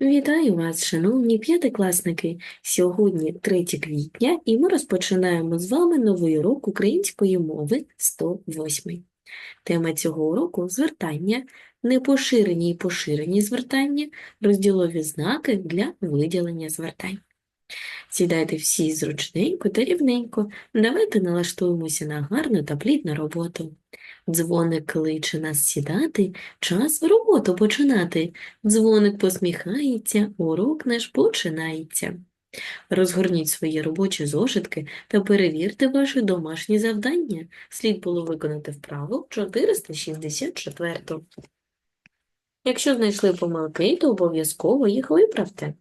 Вітаю вас, шановні п'ятикласники! Сьогодні 3 квітня, і ми розпочинаємо з вами новий урок української мови 108. Тема цього уроку – звертання, непоширені і поширені звертання, розділові знаки для виділення звертань. Сідайте всі зручненько та рівненько. Давайте налаштуємося на гарну та плідну роботу. Дзвоник кличе нас сідати, час роботу починати. Дзвоник посміхається, урок наш починається. Розгорніть свої робочі зошитки та перевірте ваші домашні завдання. Слід було виконати вправу 464. Якщо знайшли помилки, то обов'язково їх виправте.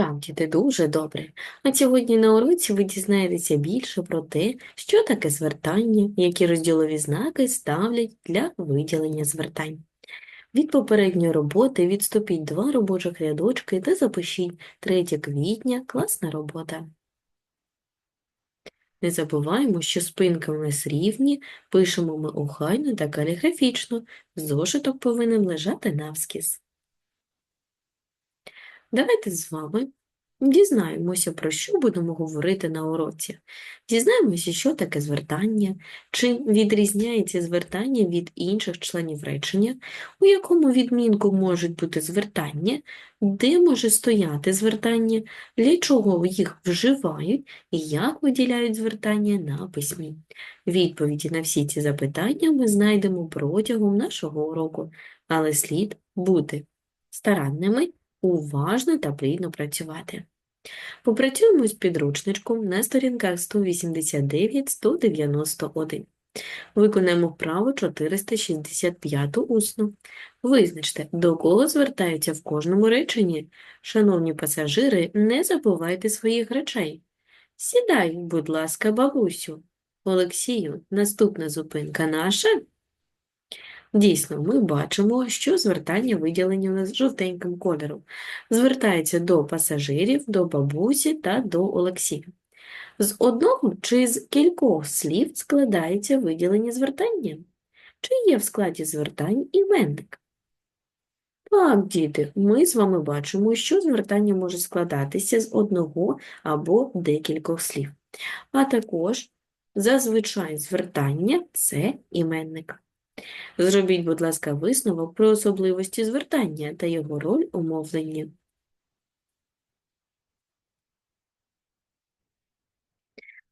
Так, діти, дуже добре. А сьогодні на уроці ви дізнаєтеся більше про те, що таке звертання, які розділові знаки ставлять для виділення звертань. Від попередньої роботи відступіть два робочих рядочки та запишіть 3 квітня класна робота. Не забуваємо, що спинки у нас рівні, пишемо ми охайно та каліграфічно, зошиток повинен лежати навскіз. Давайте з вами дізнаємося, про що будемо говорити на уроці. Дізнаємося, що таке звертання, чим відрізняється звертання від інших членів речення, у якому відмінку можуть бути звертання, де може стояти звертання, для чого їх вживають і як виділяють звертання на письмі. Відповіді на всі ці запитання ми знайдемо протягом нашого уроку, але слід бути старанними уважно та плідно працювати. Попрацюємо з підручничком на сторінках 189-191. Виконаємо вправу 465 усно. Визначте, до кого звертаються в кожному реченні. Шановні пасажири, не забувайте своїх речей. Сідай, будь ласка, бабусю. Олексію, наступна зупинка наша. Дійсно, ми бачимо, що звертання виділені у нас жовтеньким кольором. Звертається до пасажирів, до бабусі та до Олексія. З одного чи з кількох слів складається виділення звертання? Чи є в складі звертань іменник? Так, діти, ми з вами бачимо, що звертання може складатися з одного або декількох слів. А також зазвичай звертання – це іменник. Зробіть, будь ласка, висновок про особливості звертання та його роль у мовленні.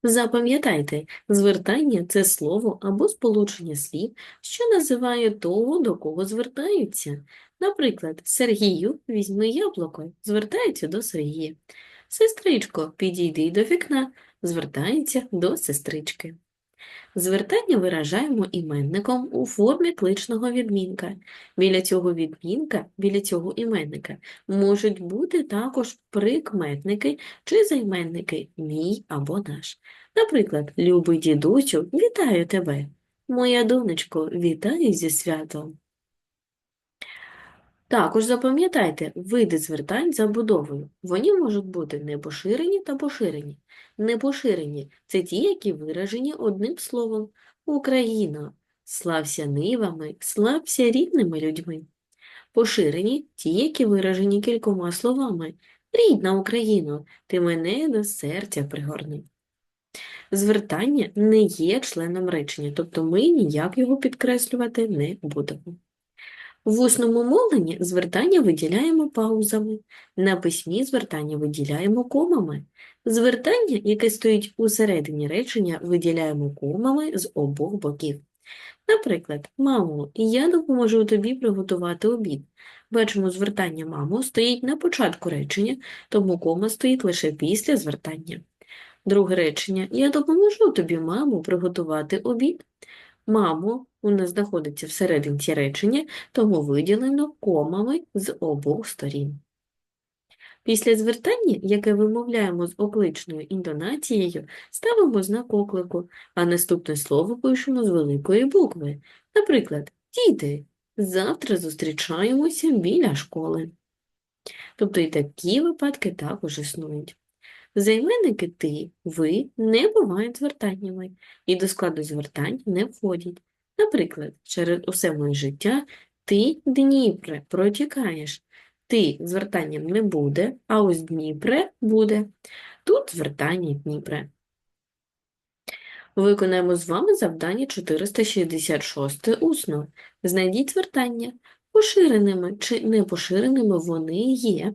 Запам'ятайте, звертання – це слово або сполучення слів, що називає того, до кого звертаються. Наприклад, Сергію, візьми яблуко, звертається до Сергія. Сестричко, підійди до вікна, звертається до сестрички. Звертання виражаємо іменником у формі кличного відмінка. Біля цього відмінка, біля цього іменника можуть бути також прикметники чи займенники мій або наш. Наприклад, любий дідусю, вітаю тебе. Моя донечко, вітаю зі святом. Також запам'ятайте види звертань за будовою. Вони можуть бути непоширені та поширені. Непоширені – це ті, які виражені одним словом. Україна, слався нивами, слався рідними людьми. Поширені – ті, які виражені кількома словами. Рідна Україно, ти мене до серця пригорни. Звертання не є членом речення, тобто ми ніяк його підкреслювати не будемо. В усному мовленні звертання виділяємо паузами, на письмі звертання виділяємо комами. Звертання, яке стоїть у середині речення, виділяємо комами з обох боків. Наприклад, мамо, я допоможу тобі приготувати обід. Бачимо, звертання мамо стоїть на початку речення, тому кома стоїть лише після звертання. Друге речення Я допоможу тобі, мамо, приготувати обід. Мамо у нас знаходиться всерединці речення, тому виділено комами з обох сторін. Після звертання, яке вимовляємо з окличною інтонацією, ставимо знак оклику, а наступне слово пишемо з великої букви. Наприклад, діти, завтра зустрічаємося біля школи. Тобто і такі випадки також існують. Займенники ти, ви не бувають звертаннями і до складу звертань не входять. Наприклад, через усе моє життя ти, Дніпре, протікаєш. Ти звертанням не буде, а ось Дніпре буде. Тут звертання Дніпре. Виконаємо з вами завдання 466 усно. Знайдіть звертання. Поширеними чи непоширеними вони є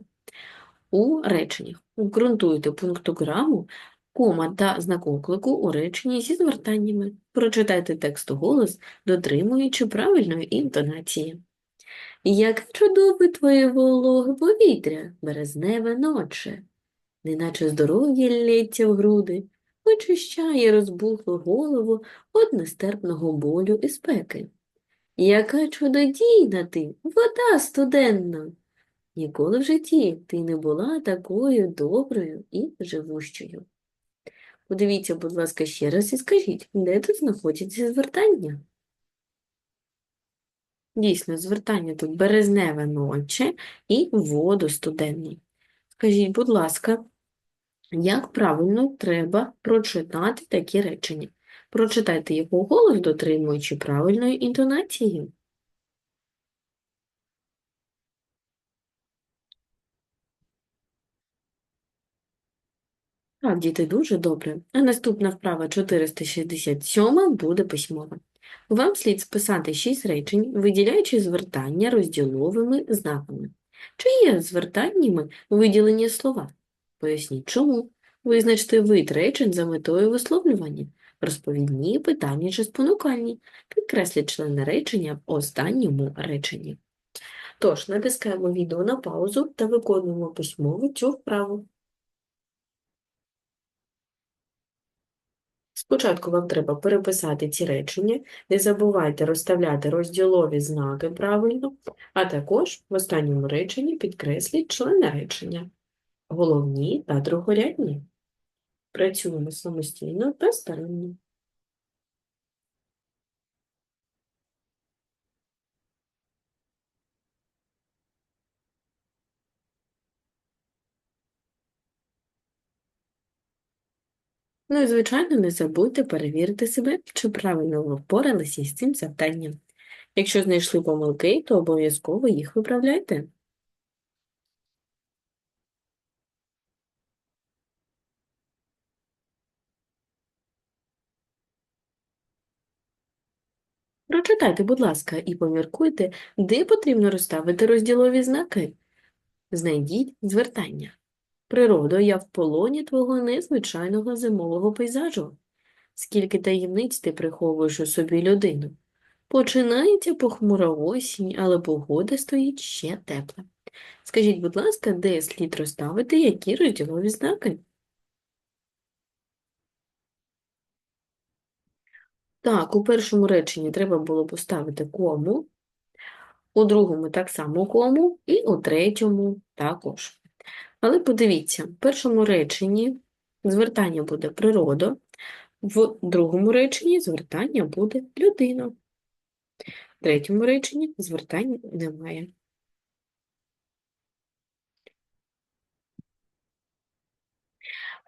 у реченнях. Ґрунтуйте пунктограму, кома та знак оклику у реченні зі звертаннями. Прочитайте текст голос, дотримуючи правильної інтонації. Як чудове твоє вологе повітря, березневе ноче, неначе здоров'я лється в груди, очищає розбухлу голову од нестерпного болю і спеки. Яка чудодійна ти, вода студенна! Ніколи в житті ти не була такою доброю і живущою. Подивіться, будь ласка, ще раз і скажіть, де тут знаходяться звертання? Дійсно, звертання тут березневе ноче і воду студенну. Скажіть, будь ласка, як правильно треба прочитати такі речення? Прочитайте його голос, дотримуючи правильної інтонації. Так, діти, дуже добре. А наступна вправа 467 буде письмова. Вам слід списати 6 речень, виділяючи звертання розділовими знаками. Чи є звертаннями виділені слова? Поясніть чому. Визначте вид речень за метою висловлювання. Розповідні, питання чи спонукальні. Підкресліть члени речення в останньому реченні. Тож, натискаємо відео на паузу та виконуємо письмово цю вправу. Спочатку вам треба переписати ці речення, не забувайте розставляти розділові знаки правильно, а також в останньому реченні підкресліть члени речення, головні та другорядні. Працюємо самостійно та старанно. Ну і, звичайно, не забудьте перевірити себе, чи правильно ви впоралися із цим завданням. Якщо знайшли помилки, то обов'язково їх виправляйте. Прочитайте, будь ласка, і поміркуйте, де потрібно розставити розділові знаки. Знайдіть звертання. Природо, я в полоні твого незвичайного зимового пейзажу. Скільки таємниць ти приховуєш у собі людину. Починається похмура осінь, але погода стоїть ще тепла. Скажіть, будь ласка, де слід розставити які розділові знаки? Так, у першому реченні треба було поставити кому, у другому так само кому, і у третьому також. Але подивіться, в першому реченні звертання буде природа, в другому реченні звертання буде людина. В третьому реченні звертання немає.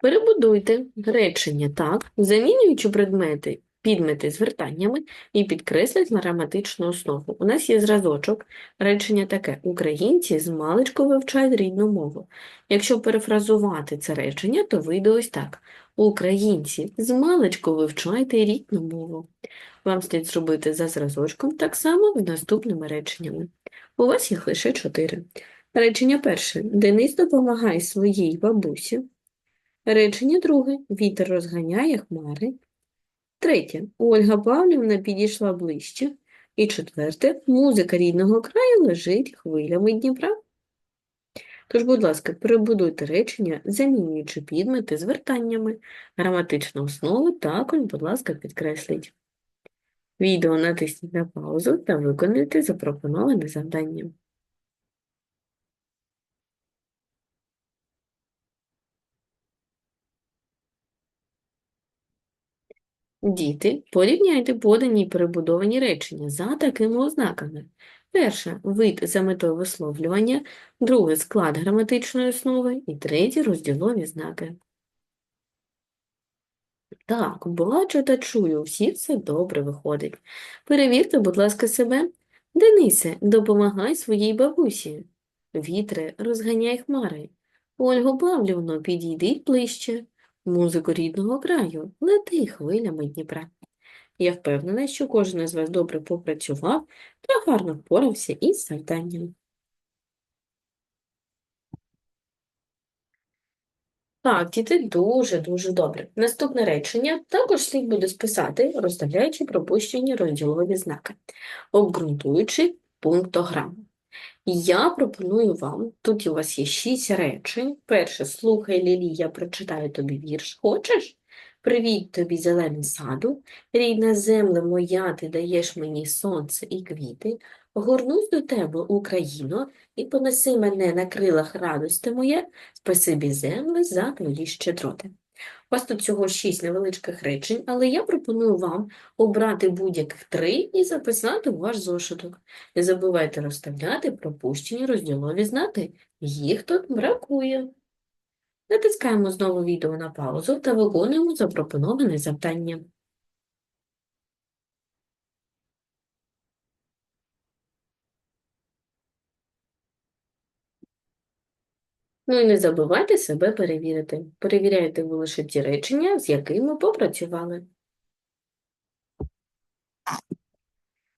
Перебудуйте речення так, замінюючи предмети підмети звертаннями і підкресліть граматичну основу. У нас є зразочок, речення таке: Українці з вивчають рідну мову. Якщо перефразувати це речення, то вийде ось так. Українці з вивчайте рідну мову. Вам слід зробити за зразочком так само з наступними реченнями. У вас їх лише чотири. Речення перше. Денис допомагає своїй бабусі. Речення друге. Вітер розганяє хмари. Третє. Ольга Павлівна підійшла ближче. І четверте. Музика рідного краю лежить хвилями Дніпра. Тож, будь ласка, перебудуйте речення, замінюючи підмети звертаннями. Граматичну основу також, будь ласка, підкресліть. Відео натисніть на паузу та виконуйте запропоноване завдання. Діти, порівняйте подані й перебудовані речення за такими ознаками. Перше вид за метою висловлювання, друге склад граматичної основи і третє розділові знаки. Так, бачу та чую, всі все добре виходить. Перевірте, будь ласка, себе. Денисе, допомагай своїй бабусі. Вітре, розганяй хмари. Ольго Павлівно, підійдіть ближче. Музику рідного краю, лети хвилями Дніпра. Я впевнена, що кожен із вас добре попрацював та гарно впорався із завданням. Так, діти, дуже-дуже добре. Наступне речення також слід буде списати, розставляючи пропущені розділові знаки, обґрунтуючи пунктограму. Я пропоную вам, тут у вас є шість речень. Перше, слухай, Лілі, я прочитаю тобі вірш. Хочеш? Привіт тобі, зелений саду, рідна земле моя, ти даєш мені сонце і квіти. Горнусь до тебе, Україно, і понеси мене на крилах радости моє, спасибі земле за твої щедроти. У вас тут всього 6 невеличких речень, але я пропоную вам обрати будь-яких три і записати ваш зошиток. Не забувайте розставляти пропущені розділові знаки. Їх тут бракує. Натискаємо знову відео на паузу та виконуємо запропоноване завдання. Ну і не забувайте себе перевірити. Перевіряйте ви лише ті речення, з якими попрацювали.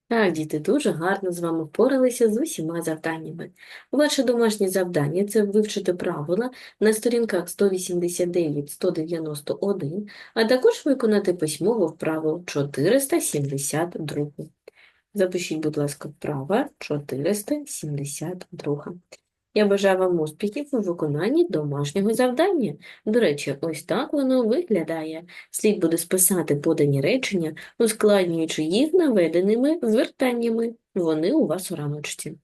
Так, діти, дуже гарно з вами впоралися з усіма завданнями. Ваше домашнє завдання – це вивчити правила на сторінках 189-191, а також виконати письмову вправу 472. Запишіть, будь ласка, вправа 472. Я бажаю вам успіхів у виконанні домашнього завдання. До речі, ось так воно виглядає. Слід буде списати подані речення, ускладнюючи їх наведеними звертаннями. Вони у вас у рамочці.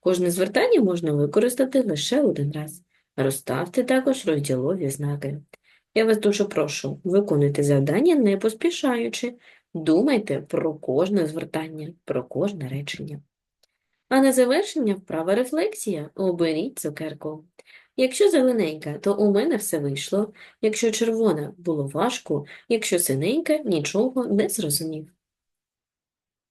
Кожне звертання можна використати лише один раз. Розставте також розділові знаки. Я вас дуже прошу, виконуйте завдання не поспішаючи. Думайте про кожне звертання, про кожне речення. А на завершення вправа рефлексія. Оберіть цукерку. Якщо зелененька, то у мене все вийшло. Якщо червона, було важко. Якщо синенька, нічого не зрозумів.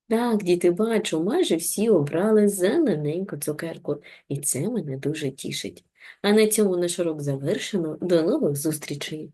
Так, діти, бачу, майже всі обрали зелененьку цукерку, і це мене дуже тішить. А на цьому наш урок завершено. До нових зустрічей!